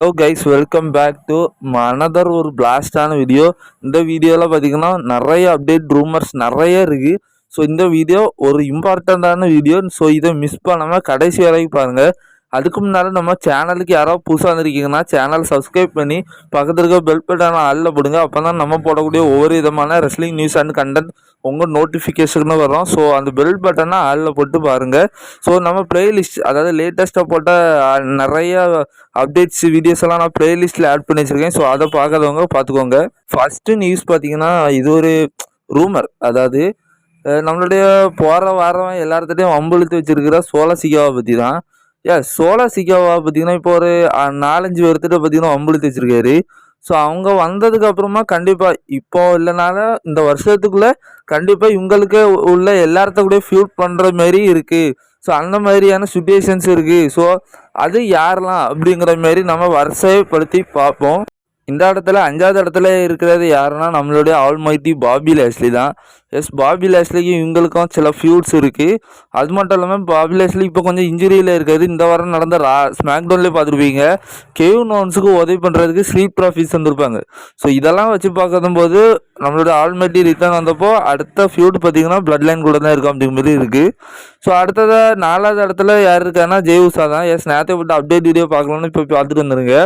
Hello guys welcome back to மனதர் ஒரு பிளாஸ்டான video இந்த வீடியோவில் பார்த்தீங்கன்னா நிறைய அப்டேட் ரூமர்ஸ் நிறைய இருக்குது ஸோ இந்த வீடியோ ஒரு இம்பார்ட்டண்ட்டான வீடியோ ஸோ இதை மிஸ் பண்ணாமல் கடைசி வரைக்கும் பாருங்கள் அதுக்கு முன்னால் நம்ம சேனலுக்கு யாராவது புதுசாக வந்திருக்கீங்கன்னா சேனல் சப்ஸ்கிரைப் பண்ணி பக்கத்தில் இருக்க பெல் பட்டான ஆளில் போடுங்க. அப்போ தான் நம்ம போடக்கூடிய ஒவ்வொரு விதமான ரெஸ்லிங் நியூஸ் அண்ட் கண்டென்ட் உங்கள் நோட்டிஃபிகேஷன் வரும். ஸோ அந்த பெல் பட்டனை ஆளில் போட்டு பாருங்கள் ஸோ நம்ம பிளேலிஸ்ட் அதாவது லேட்டஸ்ட்டாக போட்ட நிறைய அப்டேட்ஸ் வீடியோஸ் எல்லாம் நான் பிளேலிஸ்ட்டில் ஆட் பண்ணி வச்சுருக்கேன். ஸோ அதை பார்க்காதவங்க பார்த்துக்கோங்க. ஃபஸ்ட்டு நியூஸ் பார்த்தீங்கன்னா இது ஒரு ரூமர் அதாவது நம்மளுடைய போகிற வாரம் எல்லாத்துட்டையும் வம்பிழுத்து வச்சுருக்கிற சோழ சிகாவை பற்றி தான். ஏ சோலா சிகாவா பார்த்தீங்கன்னா இப்போ ஒரு நாலஞ்சு பேர்த்திட்ட பார்த்தீங்கன்னா வம்பிழுத்து வச்சிருக்காரு. ஸோ அவங்க வந்ததுக்கு அப்புறமா கண்டிப்பாக இப்போ இல்லைனாலும் இந்த வருஷத்துக்குள்ள கண்டிப்பாக இவங்களுக்கு உள்ள எல்லாத்த கூட ஃபியூட் பண்ணுற மாரி இருக்குது ஸோ அந்த மாதிரியான சுச்சுவேஷன்ஸ் இருக்குது ஸோ அது யாரெல்லாம் அப்படிங்கிற மாரி நம்ம வரிசைப்படுத்தி பார்ப்போம். இந்த இடத்துல அஞ்சாவது இடத்துல இருக்கிறது யாருன்னா நம்மளுடைய ஆல்மைட்டி பாபி லேஸ்லி தான். எஸ் பாபி லேஸ்லிக்கும் இவங்களுக்கும் சில ஃபியூட்ஸ் இருக்குது அது மட்டும் இல்லாமல் பாபி லேஸ்லி இப்போ கொஞ்சம் இன்ஜுரியில் இருக்காது இந்த வாரம் நடந்த ரா ஸ்மாக்டவுன்லேயே பார்த்துருப்பீங்க. கேவ் நோன்ஸுக்கு உதவி பண்ணுறதுக்கு ஸ்லீப் ப்ராஃபிஸ் வந்திருப்பாங்க ஸோ இதெல்லாம் வச்சு பார்க்கும்போது நம்மளோட ஆல்மெட்டி ரிட்டர்ன் வந்தப்போ அடுத்த ஃபியூட் பார்த்தீங்கன்னா பிளட் லைன் கூட தான் இருக்கும் அப்படிங்கிற மாதிரி இருக்குது ஸோ அடுத்ததாக நாலாவது இடத்துல யார் இருக்காங்கன்னா ஜெய்வுசா தான். எஸ் நேரத்தை விட்டு அப்டேட் வீடியோ பார்க்கலாம்னு இப்போ பார்த்துட்டு வந்துருங்க.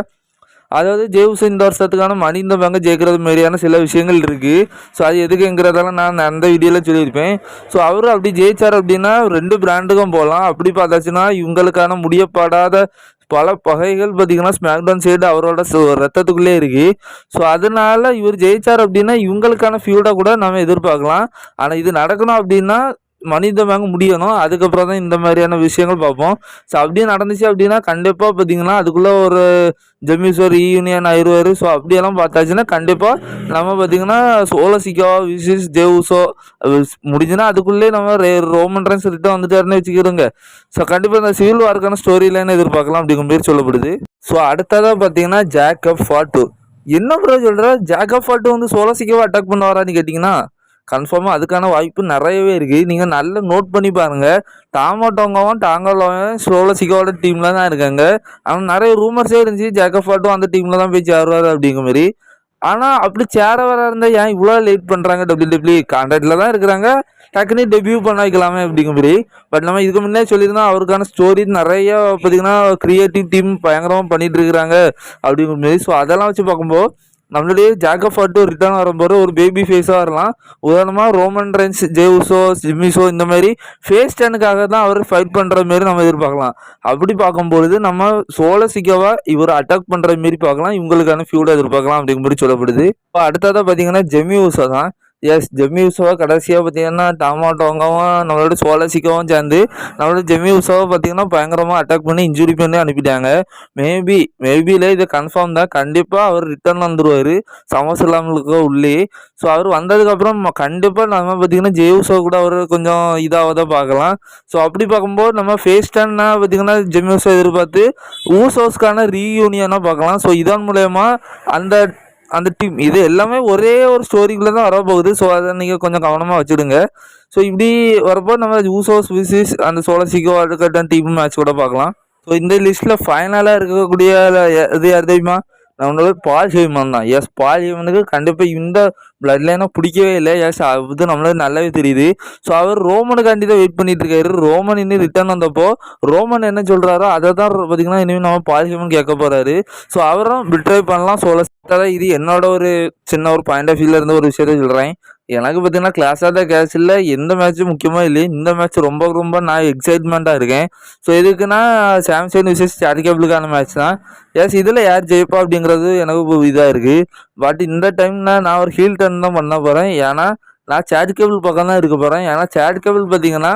அதாவது ஜேவுஸ் இந்த வருஷத்துக்கான மணி இந்த ஜெயிக்கிறது மாதிரியான சில விஷயங்கள் இருக்குது ஸோ அது எதுக்குங்கிறதெல்லாம் நான் அந்த வீடியோவில் சொல்லியிருப்பேன். ஸோ அவர் அப்படி ஜெயிச்சார் அப்படின்னா ரெண்டு பிராண்டுக்கும் போகலாம் அப்படி பார்த்தாச்சுன்னா இவங்களுக்கான முடியப்படாத பல பகைகள் பார்த்திங்கன்னா ஸ்மாக்டவுன் சைடு அவரோட ரத்தத்துக்குள்ளே இருக்குது ஸோ அதனால் இவர் ஜெயிச்சார் அப்படின்னா இவங்களுக்கான ஃபியூடாக கூட நம்ம எதிர்பார்க்கலாம். ஆனால் இது நடக்கணும் அப்படின்னா மனித வாங்க முடியணும். அதுக்கப்புறம் தான் இந்த மாதிரியான விஷயங்கள் பார்ப்போம். ஸோ அப்படியே நடந்துச்சு அப்படின்னா கண்டிப்பாக பார்த்தீங்கன்னா அதுக்குள்ளே ஒரு ஜமீஸ்வர் யூனியன் e ஆயிடுவார் ஸோ அப்படியெல்லாம் பார்த்தாச்சுன்னா கண்டிப்பாக நம்ம பார்த்தீங்கன்னா சோலசிக்கோ விசிஸ் ஜெவுசோ முடிஞ்சுன்னா அதுக்குள்ளே நம்ம ரே ரோமன் ரன்ஸ் ரிட்டன் வந்துட்டாருன்னு வச்சுக்கிறோங்க ஸோ கண்டிப்பாக இந்த சிவில் வார்க்கான ஸ்டோரி லைன் எதிர்பார்க்கலாம் அப்படிங்கிற மாதிரி சொல்லப்படுது. ஸோ அடுத்ததாக பார்த்தீங்கன்னா ஜாக்கப் ஃபாட்டு என்ன ப்ரோ சொல்கிற ஜாக்கப் ஃபாட்டு வந்து சோலசிக்கோவை அட்டாக் பண்ண வரான்னு கேட்டிங்கன்னா கன்ஃபார்மாக அதுக்கான வாய்ப்பு நிறையவே இருக்குது நீங்கள் நல்லா நோட் பண்ணி பாருங்கள் டாமோட்டோங்கவும் ஸ்லோவில் சிக்கோட டீமில் தான் இருக்காங்க. ஆனால் நிறைய ரூமர்ஸே இருந்துச்சு ஜேக்கஃபாட்டும் அந்த டீமில் தான் போய் சேருவார் அப்படிங்கிற மாதிரி. ஆனால் அப்படி சேர வர இருந்தால் ஏன் இவ்வளோ லேட் பண்ணுறாங்க டபிள்யூ டபிள்யூ கான்ட்ராக்டில் தான் இருக்கிறாங்க. டக்குனே டெபியூ பண்ண வைக்கலாமே அப்படிங்கிற மாதிரி. பட் நம்ம இதுக்கு முன்னே சொல்லியிருந்தோம் அவருக்கான ஸ்டோரி நிறைய பார்த்தீங்கன்னா க்ரியேட்டிவ் டீம் பயங்கரமாக பண்ணிகிட்டு இருக்கிறாங்க அப்படிங்கிற மாதிரி. ஸோ அதெல்லாம் வச்சு பார்க்கும்போது நம்மளுடைய ஜாக்கப் ஃபாட்டு ரிட்டர்ன் வரும்போது ஒரு பேபி ஃபேஸாக வரலாம். உதாரணமாக ரோமன் ரென்ஸ் ஜேவுசோ ஜிம்மிசோ இந்த மாதிரி ஃபேஸ் டேனுக்காக தான் அவர் ஃபைட் பண்ணுற மாரி நம்ம எதிர்பார்க்கலாம். அப்படி பார்க்கும்பொழுது நம்ம சோழ சிக்கவா இவர் அட்டாக் பண்ணுற மாரி பார்க்கலாம். இவங்களுக்கான ஃபியூட எதிர்பார்க்கலாம் அப்படிங்கிற மாதிரி சொல்லப்படுது. இப்போ அடுத்ததாக பார்த்தீங்கன்னா ஜெமி உசா தான். எஸ் ஜெமி உசவா கடைசியாக பார்த்தீங்கன்னா டாமாட்டோங்கவும் நம்மளோட சோலசிக்கவும் சேர்ந்து நம்மளோட ஜெமி உசவை பார்த்தீங்கன்னா பயங்கரமாக அட்டாக் பண்ணி இன்ஜுரி பண்ணி அனுப்பிட்டாங்க. மேபி மேபியில் இது கன்ஃபார்ம் தான். கண்டிப்பாக அவர் ரிட்டர்ன் வந்துருவார். சமஸ்லாமுக்கு உள்ளே. ஸோ அவர் வந்ததுக்கப்புறம் கண்டிப்பாக நம்ம பார்த்தீங்கன்னா ஜெய் ஜெயூசோ கூட அவர் கொஞ்சம் இதாக தான் பார்க்கலாம். ஸோ அப்படி பார்க்கும்போது நம்ம ஃபேஸ் டன்னா பார்த்தீங்கன்னா ஜெமியூசோ எதிர்பார்த்து ஊசோஸ்க்கான ரீயூனியனாக பார்க்கலாம். ஸோ இதன் மூலயமா அந்த அந்த டீம் இது எல்லாமே ஒரே ஒரு ஸ்டோரிக்குள்ளே தான் வரப்போகுது ஸோ அதை நீங்கள் கொஞ்சம் கவனமாக வச்சுடுங்க. ஸோ இப்படி வரப்போ நம்ம ஊசோஸ் விசிஸ் அந்த சோலசிக்கோ அடுக்கட்டன் டீம் மேட்ச் கூட பார்க்கலாம். ஸோ இந்த லிஸ்ட்டில் ஃபைனலாக இருக்கக்கூடிய இது யார் தெரியுமா? நம்மளோட பால் ஹேமன் தான் எஸ் பால் ஹேமனுக்கு கண்டிப்பாக இந்த பிளட் லைனை பிடிக்கவே இல்லை. எஸ் அது நம்மளுக்கு நல்லாவே தெரியுது. ஸோ அவர் ரோமனுக்காண்டி தான் வெயிட் பண்ணிட்டு இருக்காரு. ரோமன் இன்னும் ரிட்டர்ன் வந்தப்போ ரோமன் என்ன சொல்கிறாரோ அதை தான் பார்த்தீங்கன்னா இனிமேல் நம்ம பால் ஹேமன் கேட்க போகிறாரு ஸோ அவரும் பிட்ரை பண்ணலாம். சோல இது என்னோட ஒரு சின்ன ஒரு பாயிண்ட் ஆஃப் வியூவில் இருந்த ஒரு விஷயத்த சொல்கிறேன் எனக்கு பார்த்தீங்கன்னா கிளாஸ் ஆஃப் த இல்லை. எந்த மேட்ச்சும் முக்கியமாக இல்லை இந்த மேட்ச் ரொம்ப ரொம்ப நான் எக்ஸைட்மெண்ட்டாக இருக்கேன். ஸோ இதுக்குன்னா சாம்சங் விசேஷ் சேரிக்கபிளுக்கான மேட்ச் தான். எஸ் இதில் யார் ஜெயிப்பா அப்படிங்கிறது எனக்கு இதாக இருக்குது பட் இந்த டைம்னா நான் ஒரு ஹீல் டர்ன் தான் பண்ண போகிறேன் ஏன்னா நான் சேட் கேபிள் பக்கம் தான் இருக்க போகிறேன் ஏன்னா சேட் கேபிள் பார்த்தீங்கன்னா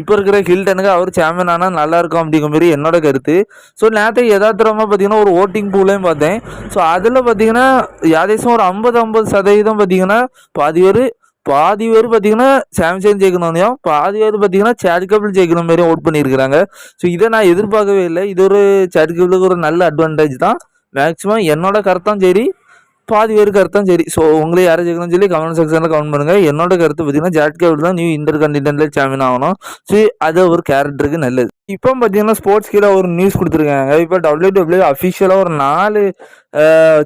இப்போ இருக்கிற ஹில்டனுக்கு அவர் சாம்பியன் ஆனால் நல்லா இருக்கும் அப்படிங்கிற மாதிரி என்னோட கருத்து. ஸோ நேற்று யதார்த்தமாக பார்த்தீங்கன்னா ஒரு ஓட்டிங் பூலையும் பார்த்தேன். ஸோ அதில் பார்த்தீங்கன்னா யாதேசம் ஒரு ஐம்பது ஐம்பது சதவீதம் பார்த்தீங்கன்னா பாதி பேர் பாதி பேர் பார்த்தீங்கன்னா சாம்சங் ஜெயிக்கணும் பாதி பேர் பார்த்தீங்கன்னா சேட் கேபிள் ஜெயிக்கணும் மாதிரியும் ஓட் பண்ணியிருக்கிறாங்க. ஸோ இதை நான் எதிர்பார்க்கவே இல்லை. இது ஒரு சேட் ஒரு நல்ல அட்வான்டேஜ் தான். மேக்ஸிமம் என்னோட கருத்தும் சரி பாதி பேர் கருத்தும் சரி. ஸோ உங்களே யாரும் ஜெயிக்கணும்னு சொல்லி கமெண்ட் செக்ஷனில் கமெண்ட் பண்ணுங்கள் என்னோட கருத்து பார்த்தீங்கன்னா ஜாட் கேபிள் தான் நியூ இன்டர் கண்டிடென்ட்டில் சாம்பியன் ஆகணும். ஸோ அது ஒரு கேரக்டருக்கு நல்லது. இப்போ பார்த்தீங்கன்னா ஸ்போர்ட்ஸ் கீழே ஒரு நியூஸ் கொடுத்துருக்காங்க. இப்போ டபிள்யூ டபிள்யூ அஃபிஷியலாக ஒரு நாலு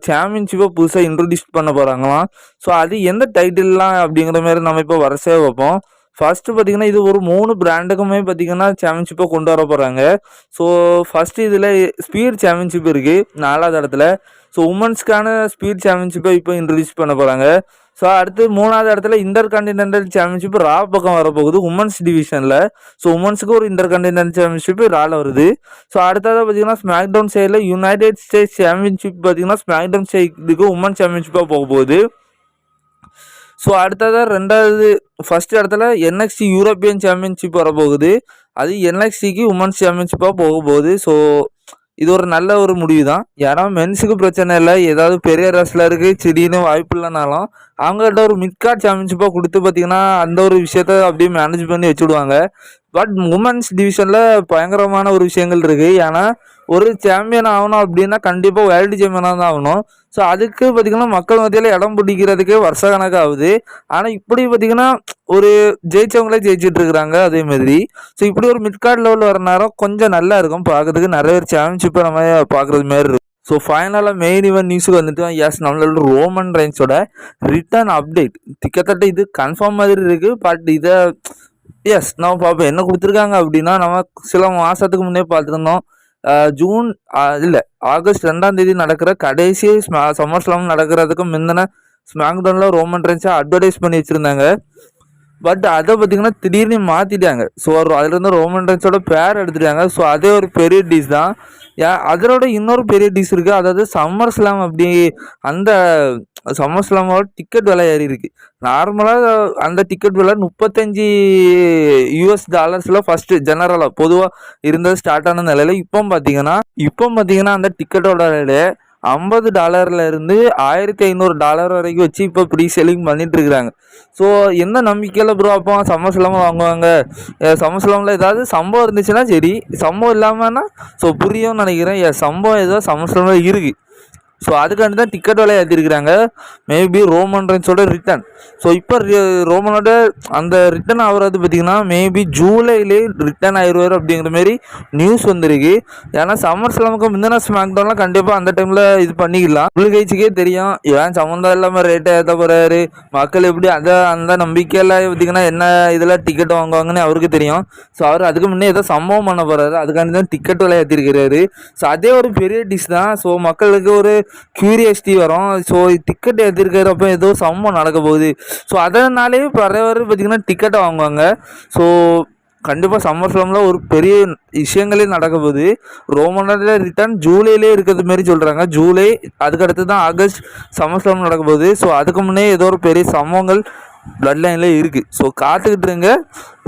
சாம்பியன்ஷிப்பை புதுசாக இன்ட்ரடியூஸ் பண்ண போகிறாங்களாம் ஸோ அது எந்த டைட்டில்லாம் அப்படிங்கிற மாதிரி நம்ம இப்போ வரிசையாக வைப்போம். ஃபஸ்ட்டு பார்த்தீங்கன்னா இது ஒரு மூணு பிராண்டுக்குமே பார்த்தீங்கன்னா சாம்பியன்ஷிப்பை கொண்டு வர போகிறாங்க ஸோ ஃபஸ்ட்டு இதில் ஸ்பீட் சாம்பியன்ஷிப் இருக்குது நாலாவது இடத்துல. ஸோ உமன்ஸ்க்கான ஸ்பீட் சாம்பியன்ஷிப்பை இப்போ இன்ட்ரடியூஸ் பண்ண போகிறாங்க ஸோ அடுத்து மூணாவது இடத்துல இன்டர் கான்டினென்டல் சாம்பியன்ஷிப் ரா பக்கம் வரப்போகுது உமன்ஸ் டிவிஷனில் ஸோ உமன்ஸுக்கு ஒரு இன்டர் கான்டினென்டல் சாம்பியன்ஷிப் ரால வருது. ஸோ அடுத்ததாக பார்த்தீங்கன்னா ஸ்மாக் டவுன் சைடில் யுனைடெட் ஸ்டேட்ஸ் சாம்பியன்ஷிப் பார்த்தீங்கன்னா ஸ்மாக் டவுன் சைடுக்கு உமன் சாம்பியன்ஷிப்பாக போக போகுது. ஸோ அடுத்ததாக ரெண்டாவது ஃபர்ஸ்ட் இடத்துல என்எக்ஸ்டி யூரோப்பியன் சாம்பியன்ஷிப் வரப்போகுது. அது என்எக்ஸ்டிக்கு உமன்ஸ் சாம்பியன்ஷிப்பாக போக போகுது ஸோ இது ஒரு நல்ல ஒரு முடிவு தான் ஏன்னா மென்ஸுக்கு பிரச்சனை இல்லை. ஏதாவது பெரிய ரெஸ்லருக்கு திடீர்னு வாய்ப்பு இல்லைனாலும் அவங்கள்ட்ட ஒரு மிட்கார்ட் சாம்பியன்ஷிப்பாக கொடுத்து பார்த்தீங்கன்னா அந்த ஒரு விஷயத்த அப்படியே மேனேஜ் பண்ணி வச்சுடுவாங்க. பட் உமன்ஸ் டிவிஷனில் பயங்கரமான ஒரு விஷயங்கள் இருக்குது ஏன்னா ஒரு சாம்பியன் ஆகணும் அப்படின்னா கண்டிப்பாக வேர்ல்டு சாம்பியனாக தான் ஆகணும். ஸோ அதுக்கு பார்த்திங்கன்னா மக்கள் மத்தியில் இடம் பிடிக்கிறதுக்கு வருஷ கணக்கு ஆகுது. ஆனால் இப்படி பார்த்திங்கன்னா ஒரு ஜெயிச்சவங்களே ஜெயிச்சுட்டு இருக்கிறாங்க அதே மாதிரி. ஸோ இப்படி ஒரு மிட்கார்ட் லெவலில் வர நேரம் கொஞ்சம் நல்லா இருக்கும். பார்க்கறதுக்கு நிறைய பேர் சாம்பியன்ஷிப்பை நம்ம பார்க்குறது மாதிரி இருக்கும். ஸோ ஃபைனலாக மெயின் இவன் நியூஸுக்கு வந்துட்டு எஸ் நம்மளோட ரோமன் ரைன்ஸோட ரிட்டர்ன் அப்டேட் கிட்டத்தட்ட இது கன்ஃபார்ம் மாதிரி இருக்குது பட் இதை எஸ் நம்ம பார்ப்போம் என்ன கொடுத்துருக்காங்க அப்படின்னா நம்ம சில மாதத்துக்கு முன்னே பார்த்துருந்தோம். ஜூன் இல்லை ஆகஸ்ட் ரெண்டாம் தேதி நடக்கிற கடைசி சம்மர் ஸ்லாம் நடக்கிறதுக்கு முந்தின ஸ்மாக்டவுனில் ரோமன் ரென்ஸை அட்வர்டைஸ் பண்ணி வச்சுருந்தாங்க. பட் அதை பார்த்தீங்கன்னா திடீர்னு மாற்றிட்டாங்க ஸோ அதுலேருந்து ரோமன் ரென்ஸோட பேர் எடுத்துட்டாங்க. ஸோ அதே ஒரு பெரிய டிஷ் தான். அதோட இன்னொரு பெரிய டிஷ் இருக்குது அதாவது சம்மர் ஸ்லாம் அப்படி அந்த சம்மர் ஸ்லாமோட டிக்கெட் விலை ஏறி இருக்குது நார்மலாக அந்த டிக்கெட் விலை முப்பத்தஞ்சு யூஎஸ் டாலர்ஸில் ஃபஸ்ட்டு ஜெனரலாக பொதுவாக இருந்தது ஸ்டார்ட் ஆன நிலையில். இப்போ பார்த்தீங்கன்னா இப்போ பார்த்தீங்கன்னா அந்த டிக்கெட்டோட விலை ஐம்பது டாலரில் இருந்து ஆயிரத்தி ஐநூறு டாலர் வரைக்கும் வச்சு இப்போ ப்ரீ செல்லிங் பண்ணிட்டு இருக்கிறாங்க ஸோ எந்த நம்பிக்கையில் ப்ரோ அப்போ சம்மர் வாங்குவாங்க? சம்மர் ஏதாவது சம்பவம் இருந்துச்சுன்னா சரி சம்பவம் இல்லாமல்னா ஸோ புரியும்னு நினைக்கிறேன். சம்பவம் ஏதோ சம்மர் இருக்குது ஸோ அதுக்காண்டி தான் டிக்கெட் விலை ஏற்றிருக்கிறாங்க மேபி ரோமன் ரென்ஸோட ரிட்டர்ன் ஸோ இப்போ ரோமனோட அந்த ரிட்டர்ன் ஆகிறது பார்த்திங்கன்னா மேபி ஜூலைலே ரிட்டர்ன் ஆயிடுவார் அப்படிங்கிற மாரி நியூஸ் வந்திருக்கு. ஏன்னா சம்மர் ஸ்லாமுக்கு முந்தின ஸ்மாக் டவுன்லாம் கண்டிப்பாக அந்த டைமில் இது பண்ணிக்கலாம். உள்கைச்சிக்கே தெரியும். ஏன் சம்மந்தம் இல்லாமல் ரேட்டை ஏற்ற போகிறாரு மக்கள் எப்படி அதை அந்த நம்பிக்கையில் பார்த்திங்கன்னா என்ன இதில் டிக்கெட் வாங்குவாங்கன்னு அவருக்கு தெரியும். ஸோ அவர் அதுக்கு முன்னே ஏதோ சம்பவம் பண்ண போகிறாரு அதுக்காண்டி தான் டிக்கெட் விலை ஏற்றிருக்கிறாரு ஸோ அதே ஒரு பெரிய டிஷ் தான். ஸோ மக்களுக்கு ஒரு க்யூரியாசிட்டி வரும். ஸோ டிக்கெட் எடுத்துருக்கிறப்ப ஏதோ சம்பவம் நடக்க போகுது. ஸோ அதனாலே நிறைய பார்த்திங்கன்னா டிக்கெட்டை வாங்குவாங்க. ஸோ கண்டிப்பாக சம்மர் ஃபிலிமில் ஒரு பெரிய விஷயங்களே நடக்க போகுது. ரோமனில் ரிட்டர்ன் ஜூலையிலே இருக்கிறது மாரி சொல்கிறாங்க ஜூலை அதுக்கடுத்து தான் ஆகஸ்ட் சம்மர் ஃபிலிம் நடக்க போகுது. ஸோ அதுக்கு முன்னே ஏதோ ஒரு பெரிய சம்பவங்கள் பிளட் லைனில் இருக்குது ஸோ காத்துக்கிட்டு இருங்க.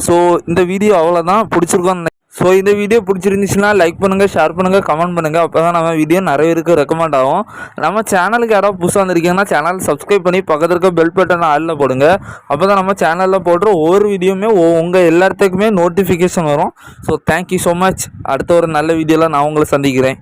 ஸோ இந்த வீடியோ அவ்வளோதான் பிடிச்சிருக்கோன்னு ஸோ இந்த வீடியோ பிடிச்சிருந்துச்சுன்னா லைக் பண்ணுங்கள் ஷேர் பண்ணுங்கள் கமெண்ட் பண்ணுங்கள் அப்போ தான் நம்ம வீடியோ நிறைய பேருக்கு ரெக்கமெண்ட் ஆகும். நம்ம சேனலுக்கு யாராவது புதுசாக வந்திருக்கீங்கன்னா சேனல் சப்ஸ்கிரைப் பண்ணி பக்கத்தில் இருக்க பெல் பட்டன் ஆளில் போடுங்க. அப்போ தான் நம்ம சேனலில் போடுற ஒவ்வொரு வீடியோவுமே உங்கள் எல்லாத்துக்குமே நோட்டிஃபிகேஷன் வரும். ஸோ தேங்க்யூ ஸோ மச் அடுத்த ஒரு நல்ல வீடியோவில் நான் உங்களை சந்திக்கிறேன்.